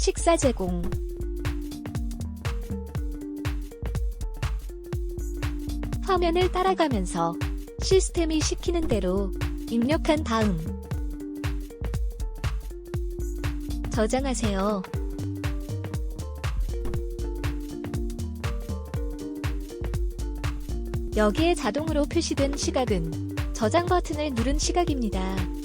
식사 제공. 화면을 따라가면서 시스템이 시키는 대로 입력한 다음 저장하세요. 여기에 자동으로 표시된 시각은 저장 버튼을 누른 시각입니다.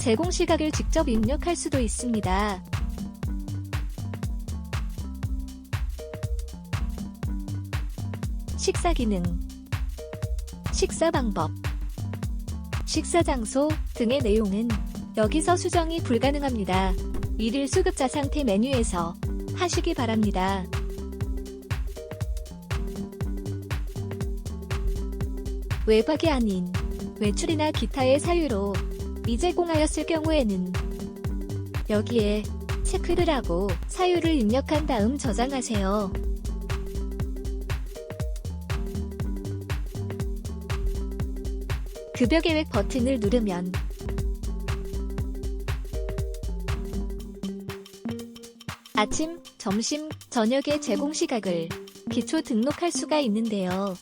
제공 시각을 직접 입력할 수도 있습니다. 식사 기능, 식사 방법, 식사 장소 등의 내용은 여기서 수정이 불가능합니다. 일일 수급자 상태 메뉴에서 하시기 바랍니다. 외박이 아닌 외출이나 기타의 사유로 미제공하였을 경우에는 여기에 체크를 하고 사유를 입력한 다음 저장하세요. 급여 계획 버튼을 누르면 아침, 점심, 저녁의 제공 시각을 기초 등록할 수가 있는데요.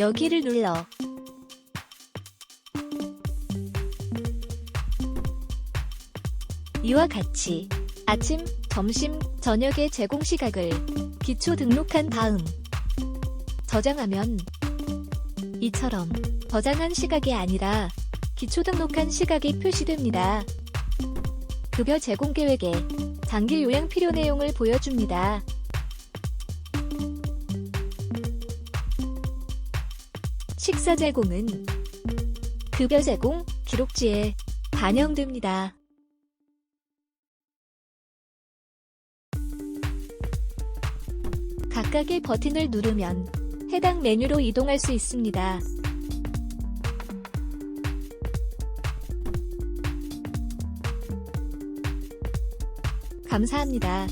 여기를 눌러 이와 같이 아침, 점심, 저녁의 제공 시각을 기초 등록한 다음 저장하면 이처럼 저장한 시각이 아니라 기초 등록한 시각이 표시됩니다. 급여 제공 계획에 장기 요양 필요 내용을 보여줍니다. 식사 제공은 급여 제공 기록지에 반영됩니다. 각각의 버튼을 누르면 해당 메뉴로 이동할 수 있습니다. 감사합니다.